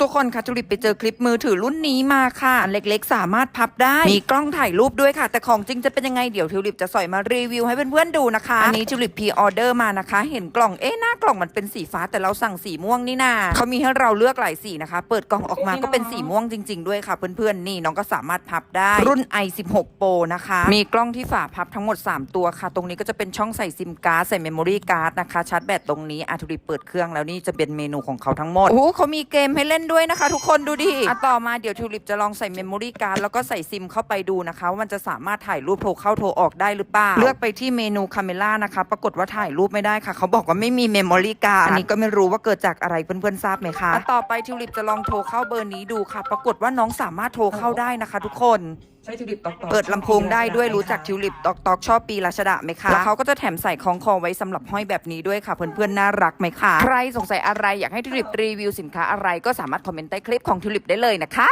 ทุกๆคนค่ะทุลิปไปเจอคลิปมือถือรุ่นนี้มาค่ะอันเล็กๆ สามารถพับได้ มีกล้องถ่ายรูปด้วยค่ะ แต่ของจริงจะเป็นยังไงเดี๋ยวทิวลิปจะสอยมารีวิวให้เพื่อนๆดูนะคะ อันนี้ทิวลิปพรีออเดอร์มานะคะ เห็นกล่องเอ๊ะหน้ากล่องมันเป็นสีฟ้าแต่เราสั่งสีม่วงนี่นาเขามีให้เราเลือกหลายสีนะคะ เปิดกล่องออกมาก็เป็นสีม่วงจริง ๆ ด้วยค่ะ เพื่อนๆนี่น้องก็สามารถพับได้ รุ่น i16 Pro นะคะ มีกล้องที่ฝาพับทั้งหมด 3 ตัวค่ะ ตรงนี้ก็จะเป็นช่องใส่ซิมการ์ดใส่เมมโมรี่การ์ดนะคะชาร์จแบตตรงนี้อาทุลิปเปิดเครื่องแล้วนี่จะเป็นเมนูของเขาทั้งหมดโอ้โหเขามีเกมให้เล่นด้วยนะคะ ทุกคนดูดิอะต่อมาเดี๋ยวทิวลิปจะลองใส่เมมโมรี่การ์ดแล้วก็ใส่ซิมเข้าไปดูนะคะว่ามันจะสามารถถ่ายรูปโทรเข้าโทรออกได้หรือเปล่าเลือกไปที่เมนูคาเมล่านะคะ ปรากฏว่าถ่ายรูปไม่ได้ค่ะ เขาบอกว่าไม่มีเมมโมรี่การ์ดอันนี้ก็ไม่รู้ว่าเกิดจากอะไรเพื่อนๆทราบไหมคะอะต่อไปทิวลิปจะลองโทรเข้าเบอร์นี้ดูค่ะ ปรากฏว่าน้องสามารถโทรเข้าได้นะคะ ทุกคน ใช้ทิวลิปตอกๆเปิดลำโพงได้ด้วยรู้จักทิวลิปตอกตอกชอบปีราชดาไหมคะแล้วเขาก็จะแถมใส่คล้องคอไว้สำหรับห้อยแบบนี้ด้วยค่ะ เพื่อนๆน่ารักไหมคะใครสงสัยอะไรอยากให้ทิวลิปรีวิวสินค้าอะไรก็สามารถคอมเมนต์ใต้คลิปของทิวลิปได้เลยนะคะ